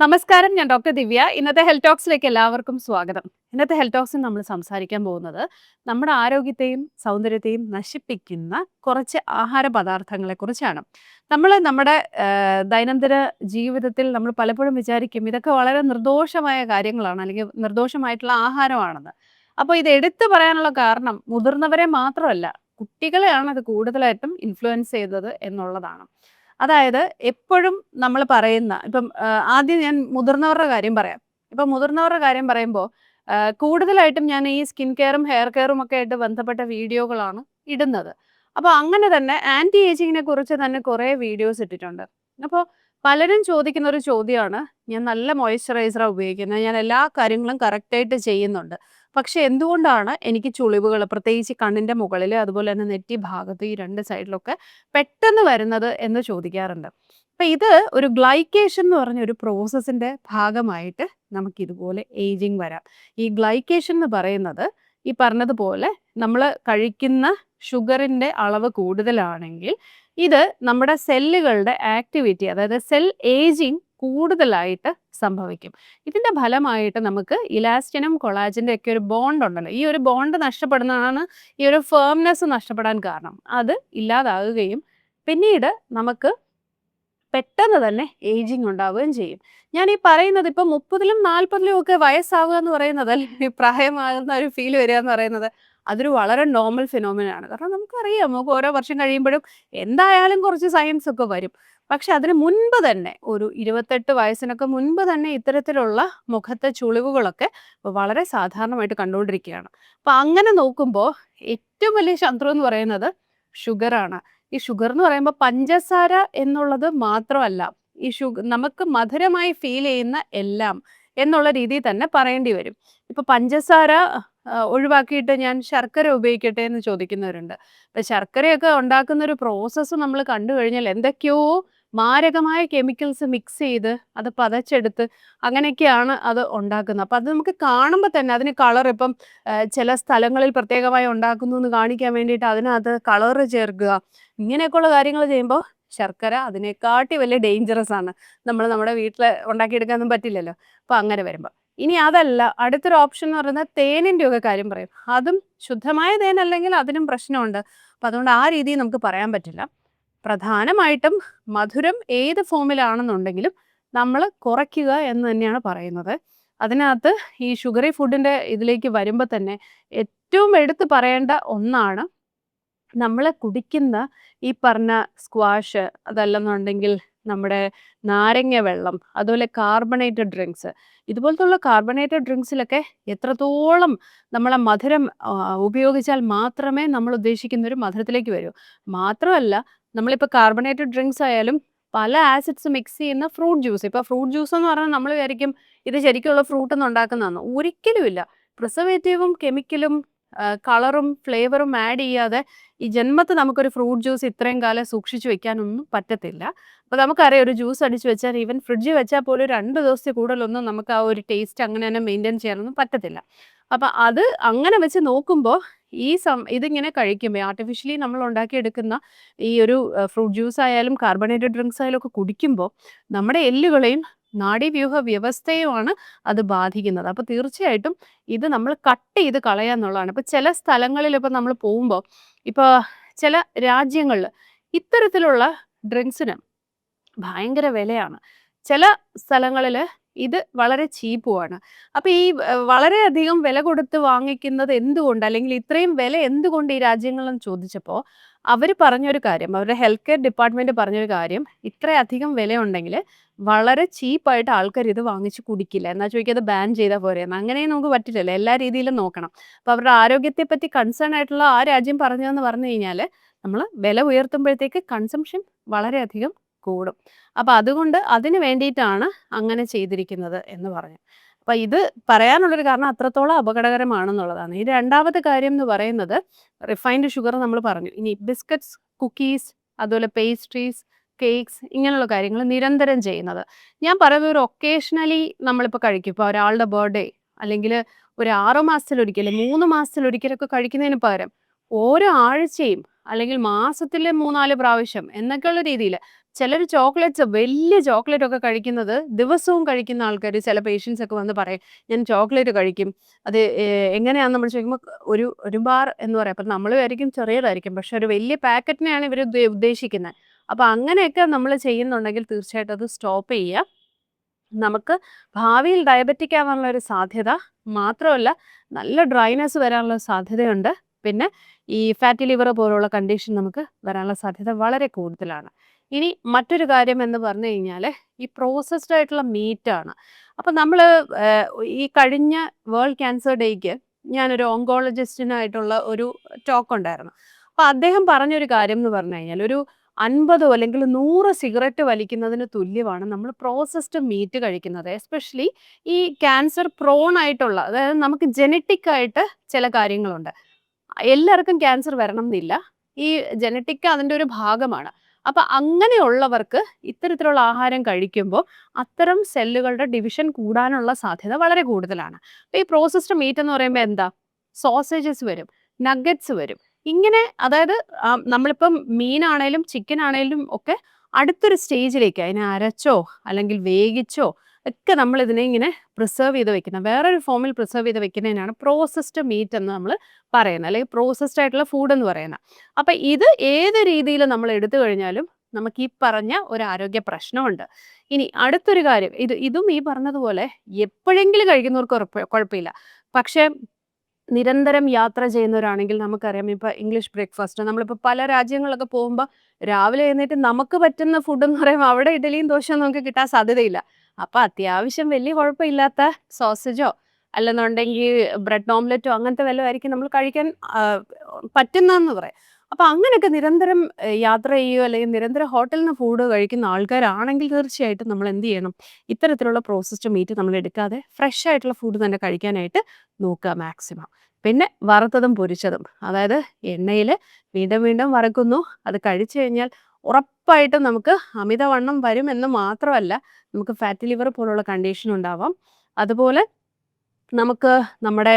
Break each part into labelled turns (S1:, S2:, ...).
S1: നമസ്കാരം ഞാൻ ഡോക്ടർ ദിവ്യ. ഇന്നത്തെ ഹെൽത്ത് ടോക്സിലേക്ക് എല്ലാവർക്കും സ്വാഗതം. ഇന്നത്തെ ഹെൽത്ത് ടോക്സിൽ നമ്മൾ സംസാരിക്കാൻ പോകുന്നത് നമ്മുടെ ആരോഗ്യത്തെയും സൗന്ദര്യത്തെയും നശിപ്പിക്കുന്ന കുറച്ച് ആഹാര പദാർത്ഥങ്ങളെ കുറിച്ചാണ് നമ്മൾ നമ്മുടെ ദൈനംദിന ജീവിതത്തിൽ നമ്മൾ പലപ്പോഴും വിചാരിക്കും ഇതൊക്കെ വളരെ നിർദോഷമായ കാര്യങ്ങളാണ് അല്ലെങ്കിൽ നിർദോഷമായിട്ടുള്ള ആഹാരമാണെന്ന്. അപ്പോൾ ഇത് എടുത്തു പറയാനുള്ള കാരണം മുതിർന്നവരെ മാത്രമല്ല കുട്ടികളെയാണ് അത് കൂടുതലായിട്ടും ഇൻഫ്ലുവൻസ് ചെയ്തത് എന്നുള്ളതാണ്. അതായത് എപ്പോഴും നമ്മൾ പറയുന്ന ഇപ്പം ആദ്യം ഞാൻ മുതിർന്നവരുടെ കാര്യം പറയാം. ഇപ്പം മുതിർന്നവരുടെ കാര്യം പറയുമ്പോൾ കൂടുതലായിട്ടും ഞാൻ ഈ സ്കിൻ കെയറും ഹെയർ കെയറും ഒക്കെ ആയിട്ട് ബന്ധപ്പെട്ട വീഡിയോകളാണ് ഇടുന്നത്. അപ്പോൾ അങ്ങനെ തന്നെ ആന്റി ഏജിങ്ങിനെ കുറിച്ച് തന്നെ കുറേ വീഡിയോസ് ഇട്ടിട്ടുണ്ട്. അപ്പോൾ പലരും ചോദിക്കുന്ന ഒരു ചോദ്യമാണ് ഞാൻ നല്ല മോയ്സ്ചറൈസറാണ് ഉപയോഗിക്കുന്നത് ഞാൻ എല്ലാ കാര്യങ്ങളും കറക്റ്റായിട്ട് ചെയ്യുന്നുണ്ട്. പക്ഷെ എന്തുകൊണ്ടാണ് എനിക്ക് ചുളിവുകൾ പ്രത്യേകിച്ച് കണ്ണിന്റെ മുകളിൽ അതുപോലെ തന്നെ നെറ്റി ഭാഗത്ത് ഈ രണ്ട് സൈഡിലൊക്കെ പെട്ടെന്ന് വരുന്നത് എന്ന് ചോദിക്കാറുണ്ട്. അപ്പം ഇത് ഒരു ഗ്ലൈക്കേഷൻ എന്ന് പറഞ്ഞ ഒരു പ്രോസസ്സിന്റെ ഭാഗമായിട്ട് നമുക്ക് ഇതുപോലെ ഏജിങ് വരാം. ഈ ഗ്ലൈക്കേഷൻ എന്ന് പറയുന്നത് ഈ പറഞ്ഞതുപോലെ നമ്മൾ കഴിക്കുന്ന ഷുഗറിന്റെ അളവ് കൂടുതലാണെങ്കിൽ ഇത് നമ്മുടെ സെല്ലുകളുടെ ആക്ടിവിറ്റി അതായത് സെൽ ഏജിങ് കൂടുതലായിട്ട് സംഭവിക്കും. ഇതിന്റെ ഫലമായിട്ട് നമുക്ക് ഇലാസ്റ്റിനും കൊളാജിന്റെ ഒക്കെ ഒരു ബോണ്ട് ഉണ്ടല്ലോ. ഈ ഒരു ബോണ്ട് നഷ്ടപ്പെടുന്നതാണ് ഈ ഒരു ഫേംനെസ് നഷ്ടപ്പെടാൻ കാരണം. അത് ഇല്ലാതാകുകയും പിന്നീട് നമുക്ക് പെട്ടെന്ന് തന്നെ ഏജിങ് ഉണ്ടാവുകയും ചെയ്യും. ഞാൻ ഈ പറയുന്നത് ഇപ്പം മുപ്പതിലും നാൽപ്പതിലും ഒക്കെ വയസ്സാവുക എന്ന് പറയുന്നത് അല്ലെങ്കിൽ പ്രായമാകുന്ന ഒരു ഫീൽ വരിക എന്ന് പറയുന്നത്. അതൊരു വളരെ നോർമൽ ഫിനോമിനാണ് കാരണം നമുക്കറിയാം നമുക്ക് ഓരോ വർഷം കഴിയുമ്പോഴും എന്തായാലും കുറച്ച് സയൻസ് ഒക്കെ വരും. പക്ഷെ അതിന് മുൻപ് തന്നെ ഒരു ഇരുപത്തെട്ട് വയസ്സിനൊക്കെ മുൻപ് തന്നെ ഇത്തരത്തിലുള്ള മുഖത്തെ ചുളിവുകളൊക്കെ വളരെ സാധാരണമായിട്ട് കണ്ടുകൊണ്ടിരിക്കുകയാണ്. അപ്പൊ അങ്ങനെ നോക്കുമ്പോൾ ഏറ്റവും വലിയ ശത്രു എന്ന് പറയുന്നത് ഷുഗറാണ്. ഈ ഷുഗർ എന്ന് പറയുമ്പോൾ പഞ്ചസാര എന്നുള്ളത് മാത്രമല്ല ഈ ഷുഗർ നമുക്ക് മധുരമായി ഫീൽ ചെയ്യുന്ന എല്ലാം എന്നുള്ള രീതിയിൽ തന്നെ പറയേണ്ടി വരും. ഇപ്പൊ പഞ്ചസാര ഒഴിവാക്കിയിട്ട് ഞാൻ ശർക്കര ഉപയോഗിക്കട്ടെ എന്ന് ചോദിക്കുന്നവരുണ്ട്. അപ്പൊ ശർക്കരയൊക്കെ ഉണ്ടാക്കുന്ന ഒരു പ്രോസസ്സ് നമ്മൾ കണ്ടു കഴിഞ്ഞാൽ എന്തൊക്കെയോ മാരകമായ കെമിക്കൽസ് മിക്സ് ചെയ്ത് അത് പതച്ചെടുത്ത് അങ്ങനെയൊക്കെയാണ് അത് ഉണ്ടാക്കുന്നത്. അപ്പം അത് നമുക്ക് കാണുമ്പോൾ തന്നെ അതിന് കളർ ഇപ്പം ചില സ്ഥലങ്ങളിൽ പ്രത്യേകമായി ഉണ്ടാക്കുന്നു എന്ന് കാണിക്കാൻ വേണ്ടിയിട്ട് അതിനകത്ത് കളറ് ചേർക്കുക. ഇങ്ങനെയൊക്കെയുള്ള കാര്യങ്ങൾ ചെയ്യുമ്പോൾ ശർക്കര അതിനെക്കാട്ടി വലിയ ഡേഞ്ചറസ് ആണ്. നമ്മൾ നമ്മുടെ വീട്ടിൽ ഉണ്ടാക്കിയെടുക്കാനൊന്നും പറ്റില്ലല്ലോ. അപ്പോൾ അങ്ങനെ വരുമ്പോൾ ഇനി അതല്ല അടുത്തൊരു ഓപ്ഷൻ എന്ന് പറയുന്നത് തേനിന്റെ ഒക്കെ കാര്യം പറയും. അതും ശുദ്ധമായ തേൻ അല്ലെങ്കിൽ അതിനും പ്രശ്നമുണ്ട്. അപ്പം അതുകൊണ്ട് ആ രീതിയിൽ നമുക്ക് പറയാൻ പറ്റില്ല. പ്രധാനമായിട്ടും മധുരം ഏത് ഫോമിലാണെന്നുണ്ടെങ്കിലും നമ്മൾ കുറയ്ക്കുക എന്ന് തന്നെയാണ് പറയുന്നത്. അതിനകത്ത് ഈ ഷുഗറി ഫുഡിന്റെ ഇതിലേക്ക് വരുമ്പോൾ തന്നെ ഏറ്റവും എടുത്ത് പറയേണ്ട ഒന്നാണ് നമ്മൾ കുടിക്കുന്ന ഈ പറഞ്ഞ സ്ക്വാഷ് അതല്ലെന്നുണ്ടെങ്കിൽ നമ്മുടെ നാരങ്ങ വെള്ളം അതുപോലെ കാർബണേറ്റഡ് ഡ്രിങ്ക്സ് ഇതുപോലത്തുള്ള കാർബണേറ്റഡ് ഡ്രിങ്ക്സിലൊക്കെ എത്രത്തോളം നമ്മളെ മധുരം ഉപയോഗിച്ചാൽ മാത്രമേ നമ്മൾ ഉദ്ദേശിക്കുന്ന ഒരു മധുരത്തിലേക്ക് വരൂ. മാത്രമല്ല നമ്മളിപ്പോൾ കാർബണേറ്റഡ് ഡ്രിങ്ക്സ് ആയാലും പല ആസിഡ്സ് മിക്സ് ചെയ്യുന്ന ഫ്രൂട്ട് ജ്യൂസ് ഇപ്പോൾ ഫ്രൂട്ട് ജ്യൂസ് എന്ന് പറഞ്ഞാൽ നമ്മൾ വിചാരിക്കും ഇത് ശരിക്കുള്ള ഫ്രൂട്ട് എന്ന് ഉണ്ടാക്കുന്നതാണ് ഒരിക്കലുമില്ല. പ്രിസർവേറ്റീവും കെമിക്കലും കളറും ഫ്ലേവറും ആഡ് ചെയ്യാതെ ഈ ജന്മത്ത് നമുക്കൊരു ഫ്രൂട്ട് ജ്യൂസ് ഇത്രയും കാലം സൂക്ഷിച്ചു വെക്കാനൊന്നും പറ്റത്തില്ല. അപ്പോൾ നമുക്കറിയാം ഒരു ജ്യൂസ് അടിച്ച് വെച്ചാൽ ഈവൻ ഫ്രിഡ്ജിൽ വെച്ചാൽ പോലും രണ്ട് ദിവസത്തിൽ കൂടുതലൊന്നും നമുക്ക് ആ ഒരു ടേസ്റ്റ് അങ്ങനെ തന്നെ മെയിന്റെയിൻ ചെയ്യാനൊന്നും പറ്റത്തില്ല. അപ്പം അത് അങ്ങനെ വെച്ച് നോക്കുമ്പോൾ ഈ സം ഇതിങ്ങനെ കഴിക്കുമ്പോൾ ആർട്ടിഫിഷ്യലി നമ്മൾ ഉണ്ടാക്കിയെടുക്കുന്ന ഈ ഒരു ഫ്രൂട്ട് ജ്യൂസ് ആയാലും കാർബണേറ്റഡ് ഡ്രിങ്ക്സ് ആയാലും ഒക്കെ കുടിക്കുമ്പോൾ നമ്മുടെ എല്ലുകളെയും നാഡീവ്യൂഹ വ്യവസ്ഥയുമാണ് അത് ബാധിക്കുന്നത്. അപ്പോൾ തീർച്ചയായിട്ടും ഇത് നമ്മൾ കട്ട് ചെയ്ത് കളയുക എന്നുള്ളതാണ്. ഇപ്പോൾ ചില സ്ഥലങ്ങളിൽ ഇപ്പോൾ നമ്മൾ പോകുമ്പോൾ ഇപ്പോൾ ചില രാജ്യങ്ങളിൽ ഇത്തരത്തിലുള്ള ഡ്രിങ്ക്സിന് ഭയങ്കര വിലയാണ്. ചില സ്ഥലങ്ങളിൽ ഇത് വളരെ ചീപ്പുമാണ്. അപ്പോൾ ഈ വളരെയധികം വില കൊടുത്ത് വാങ്ങിക്കുന്നത് എന്തുകൊണ്ട്? അല്ലെങ്കിൽ ഇത്രയും വില എന്തുകൊണ്ട് ഈ രാജ്യങ്ങളെന്ന് ചോദിച്ചപ്പോൾ അവർ പറഞ്ഞൊരു കാര്യം അവരുടെ ഹെൽത്ത് കെയർ ഡിപ്പാർട്ട്മെന്റ് പറഞ്ഞൊരു കാര്യം ഇത്രയധികം വിലയുണ്ടെങ്കിൽ വളരെ ചീപ്പായിട്ട് ആൾക്കാർ ഇത് വാങ്ങിച്ച് കുടിക്കില്ല. എന്നാൽ ചോദിക്കാതെ ബാൻ ചെയ്താൽ എന്ന്. അങ്ങനെയും നമുക്ക് പറ്റില്ലല്ലോ. എല്ലാ രീതിയിലും നോക്കണം. അപ്പോൾ അവരുടെ ആരോഗ്യത്തെ പറ്റി കൺസേൺ ആയിട്ടുള്ള ആ രാജ്യം പറഞ്ഞതെന്ന് പറഞ്ഞു കഴിഞ്ഞാൽ നമ്മൾ വില ഉയർത്തുമ്പോഴത്തേക്ക് കൺസംഷൻ വളരെയധികം കൂടും. അപ്പോൾ അതുകൊണ്ട് അതിന് വേണ്ടിയിട്ടാണ് അങ്ങനെ ചെയ്തിരിക്കുന്നത് എന്ന് പറഞ്ഞു. അപ്പോൾ ഇത് പറയാനുള്ളൊരു കാരണം അത്രത്തോളം അപകടകരമാണെന്നുള്ളതാണ്. ഈ രണ്ടാമത്തെ കാര്യം എന്ന് പറയുന്നത് റിഫൈൻഡ് ഷുഗർ നമ്മൾ പറഞ്ഞു. ഇനി ബിസ്ക്കറ്റ്സ് കുക്കീസ് അതുപോലെ പേസ്ട്രീസ് കേക്ക്സ് ഇങ്ങനെയുള്ള കാര്യങ്ങൾ നിരന്തരം ചെയ്യുന്നത്. ഞാൻ പറയുന്നത് ഒരു ഒക്കേഷണലി നമ്മളിപ്പോൾ കഴിക്കും. ഇപ്പോൾ ഒരാളുടെ ബർത്ത്ഡേ അല്ലെങ്കിൽ ഒരു ആറു മാസത്തിലൊരിക്കൽ മൂന്ന് മാസത്തിലൊരിക്കലൊക്കെ കഴിക്കുന്നതിന് പകരം ഓരോ ആഴ്ചയും അല്ലെങ്കിൽ മാസത്തിൽ മൂന്നാൽ പ്രാവശ്യം എന്നൊക്കെയുള്ള രീതിയിൽ ചിലർ ചോക്ലേറ്റ്സ് വലിയ ചോക്ലേറ്റ് ഒക്കെ കഴിക്കുന്നത് ദിവസവും കഴിക്കുന്ന ആൾക്കാർ ചില പേഷ്യൻസ് ഒക്കെ വന്ന് പറയും ഞാൻ ചോക്ലേറ്റ് കഴിക്കും. അത് എങ്ങനെയാണെന്ന് നമ്മൾ ചോദിക്കുമ്പോൾ ഒരു ഒരു ബാർ എന്ന് പറയാം. അപ്പം നമ്മൾ വിചാരിക്കും ചെറിയതായിരിക്കും പക്ഷെ ഒരു വലിയ പാക്കറ്റിനെയാണ് ഇവർ ഉദ്ദേശിക്കുന്നത് അപ്പം അങ്ങനെയൊക്കെ നമ്മൾ ചെയ്യുന്നുണ്ടെങ്കിൽ തീർച്ചയായിട്ടും അത് സ്റ്റോപ്പ് ചെയ്യുക നമുക്ക് ഭാവിയിൽ ഡയബറ്റിക് ആവാനുള്ള ഒരു സാധ്യത മാത്രമല്ല നല്ല ഡ്രൈനെസ് വരാനുള്ള സാധ്യതയുണ്ട്. പിന്നെ ഈ ഫാറ്റി ലിവർ പോലുള്ള കണ്ടീഷൻ നമുക്ക് വരാനുള്ള സാധ്യത വളരെ കൂടുതലാണ്. ഇനി മറ്റൊരു കാര്യം എന്ന് പറഞ്ഞു കഴിഞ്ഞാൽ ഈ പ്രോസസ്ഡ് ആയിട്ടുള്ള മീറ്റാണ് അപ്പം നമ്മൾ ഈ കഴിഞ്ഞ വേൾഡ് ക്യാൻസർ ഡേക്ക് ഞാനൊരു ഓങ്കോളജിസ്റ്റിനായിട്ടുള്ള ഒരു ടോക്ക് ഉണ്ടായിരുന്നു. അപ്പം അദ്ദേഹം പറഞ്ഞൊരു കാര്യം എന്ന് പറഞ്ഞു കഴിഞ്ഞാൽ ഒരു അൻപതോ അല്ലെങ്കിൽ നൂറ് സിഗരറ്റ് വലിക്കുന്നതിന് തുല്യമാണ് നമ്മൾ പ്രോസസ്ഡ് മീറ്റ് കഴിക്കുന്നത്. എസ്പെഷ്യലി ഈ ക്യാൻസർ പ്രോൺ ആയിട്ടുള്ള അതായത് നമുക്ക് ജനറ്റിക് ആയിട്ട് ചില കാര്യങ്ങളുണ്ട്. എല്ലാവർക്കും ക്യാൻസർ വരണം എന്നില്ല ഈ ജനറ്റിക് അതിന്റെ ഒരു ഭാഗമാണ്. അപ്പൊ അങ്ങനെയുള്ളവർക്ക് ഇത്തരത്തിലുള്ള ആഹാരം കഴിക്കുമ്പോൾ അത്തരം സെല്ലുകളുടെ ഡിവിഷൻ കൂടാനുള്ള സാധ്യത വളരെ കൂടുതലാണ്. അപ്പൊ ഈ പ്രോസസ്ഡ് മീറ്റ് എന്ന് പറയുമ്പോൾ എന്താ? സോസേജസ് വരും നഗറ്റ്സ് വരും. ഇങ്ങനെ അതായത് നമ്മളിപ്പം മീനാണേലും ചിക്കൻ ആണേലും ഒക്കെ അടുത്തൊരു സ്റ്റേജിലേക്ക് അതിനെ അരച്ചോ അല്ലെങ്കിൽ വേവിച്ചോ ഒക്കെ നമ്മൾ ഇതിനെ ഇങ്ങനെ പ്രിസർവ് ചെയ്ത് വെക്കുന്നത് വേറൊരു ഫോമിൽ പ്രിസർവ് ചെയ്ത് വെക്കുന്നതിനാണ് പ്രോസസ്ഡ് മീറ്റ് എന്ന് നമ്മൾ പറയുന്നത് അല്ലെങ്കിൽ പ്രോസസ്ഡ് ആയിട്ടുള്ള ഫുഡ് എന്ന് പറയുന്നത്. അപ്പം ഇത് ഏത് രീതിയിൽ നമ്മൾ എടുത്തു കഴിഞ്ഞാലും നമുക്ക് ഈ പറഞ്ഞ ഒരു ആരോഗ്യ പ്രശ്നമുണ്ട്. ഇനി അടുത്തൊരു കാര്യം ഇത് ഇതും ഈ പറഞ്ഞതുപോലെ എപ്പോഴെങ്കിലും കഴിക്കുന്നവർക്ക് കുഴപ്പമില്ല. പക്ഷേ നിരന്തരം യാത്ര ചെയ്യുന്നവരാണെങ്കിൽ നമുക്കറിയാം ഇപ്പൊ ഇംഗ്ലീഷ് ബ്രേക്ക്ഫാസ്റ്റ് നമ്മളിപ്പോൾ പല രാജ്യങ്ങളിലൊക്കെ പോകുമ്പോൾ രാവിലെ എഴുന്നേറ്റ് നമുക്ക് പറ്റുന്ന ഫുഡ് എന്ന് പറയുമ്പോൾ അവിടെ ഇഡലിയും ദോശയും നമുക്ക് കിട്ടാൻ സാധ്യതയില്ല. അപ്പൊ അത്യാവശ്യം വലിയ കുഴപ്പമില്ലാത്ത സോസേജോ അല്ലെന്നുണ്ടെങ്കിൽ ബ്രെഡ് ഓംലെറ്റോ അങ്ങനത്തെ വല്ലതും ആയിരിക്കും നമ്മൾ കഴിക്കാൻ പറ്റുന്നതെന്ന് പറയാം. അപ്പൊ അങ്ങനെയൊക്കെ നിരന്തരം യാത്ര ചെയ്യുകയോ അല്ലെങ്കിൽ നിരന്തരം ഹോട്ടലിൽ നിന്ന് ഫുഡ് കഴിക്കുന്ന ആൾക്കാരാണെങ്കിൽ തീർച്ചയായിട്ടും നമ്മൾ എന്ത് ചെയ്യണം? ഇത്തരത്തിലുള്ള പ്രോസസ്ഡ് മീറ്റ് നമ്മൾ എടുക്കാതെ ഫ്രഷ് ആയിട്ടുള്ള ഫുഡ് തന്നെ കഴിക്കാനായിട്ട് നോക്കുക മാക്സിമം പിന്നെ വറുത്തതും പൊരിച്ചതും. അതായത് എണ്ണയിൽ വീണ്ടും വീണ്ടും വറക്കുന്നു. അത് കഴിച്ചു കഴിഞ്ഞാൽ ഉറപ്പായിട്ടും നമുക്ക് അമിതവണ്ണം വരും എന്ന് മാത്രമല്ല നമുക്ക് ഫാറ്റ് ലിവർ പോലുള്ള കണ്ടീഷൻ ഉണ്ടാവാം. അതുപോലെ നമുക്ക് നമ്മുടെ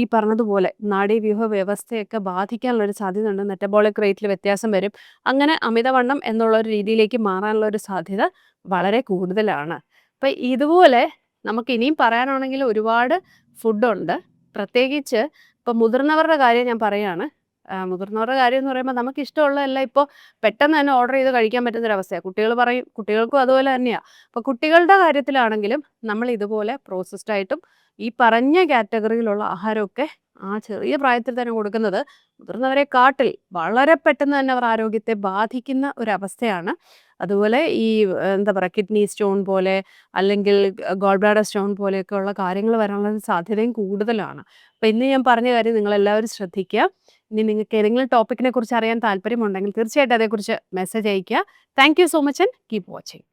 S1: ഈ പറഞ്ഞതുപോലെ നാഡീവ്യൂഹ വ്യവസ്ഥയൊക്കെ ബാധിക്കാനുള്ള ഒരു സാധ്യത ഉണ്ട് മെറ്റബോളിക് റേറ്റിൽ വ്യത്യാസം വരും. അങ്ങനെ അമിതവണ്ണം എന്നുള്ള ഒരു രീതിയിലേക്ക് മാറാനുള്ള ഒരു സാധ്യത വളരെ കൂടുതലാണ്. അപ്പം ഇതുപോലെ നമുക്ക് ഇനിയും പറയാനാണെങ്കിൽ ഒരുപാട് ഫുഡുണ്ട് പ്രത്യേകിച്ച് ഇപ്പം മുതിർന്നവരുടെ കാര്യം ഞാൻ പറയാണ്. ആ, മുതിർന്നവരുടെ കാര്യം എന്ന് പറയുമ്പോൾ നമുക്ക് ഇഷ്ടമുള്ളതല്ല. ഇപ്പോൾ പെട്ടെന്ന് തന്നെ ഓർഡർ ചെയ്ത് കഴിക്കാൻ പറ്റുന്ന ഒരു അവസ്ഥയാണ് കുട്ടികൾ പറയും കുട്ടികൾക്കും അതുപോലെ തന്നെയാണ് അപ്പോൾ കുട്ടികളുടെ കാര്യത്തിലാണെങ്കിലും നമ്മൾ ഇതുപോലെ പ്രോസസ്ഡ് ആയിട്ടും ഈ പറഞ്ഞ കാറ്റഗറിയിലുള്ള ആഹാരമൊക്കെ ആ ചെറിയ പ്രായത്തിൽ തന്നെ കൊടുക്കുന്നത് മുതിർന്നവരെ കാട്ടിൽ വളരെ പെട്ടെന്ന് തന്നെ അവർ ആരോഗ്യത്തെ ബാധിക്കുന്ന ഒരവസ്ഥയാണ്. അതുപോലെ ഈ എന്താ പറയുക കിഡ്നി സ്റ്റോൺ പോലെ അല്ലെങ്കിൽ ഗോൾ ബ്ലാഡർ സ്റ്റോൺ പോലെയൊക്കെ ഉള്ള കാര്യങ്ങൾ വരാനുള്ള സാധ്യതയും കൂടുതലാണ്. അപ്പം ഇന്ന് ഞാൻ പറഞ്ഞ കാര്യം നിങ്ങളെല്ലാവരും ശ്രദ്ധിക്കുക. ഇനി നിങ്ങൾക്ക് ഏതെങ്കിലും ടോപ്പിക്കിനെ കുറിച്ച് അറിയാൻ താല്പര്യമുണ്ടെങ്കിൽ തീർച്ചയായിട്ടും അതേക്കുറിച്ച് മെസ്സേജ് അയയ്ക്കുക. Thank so much and keep watching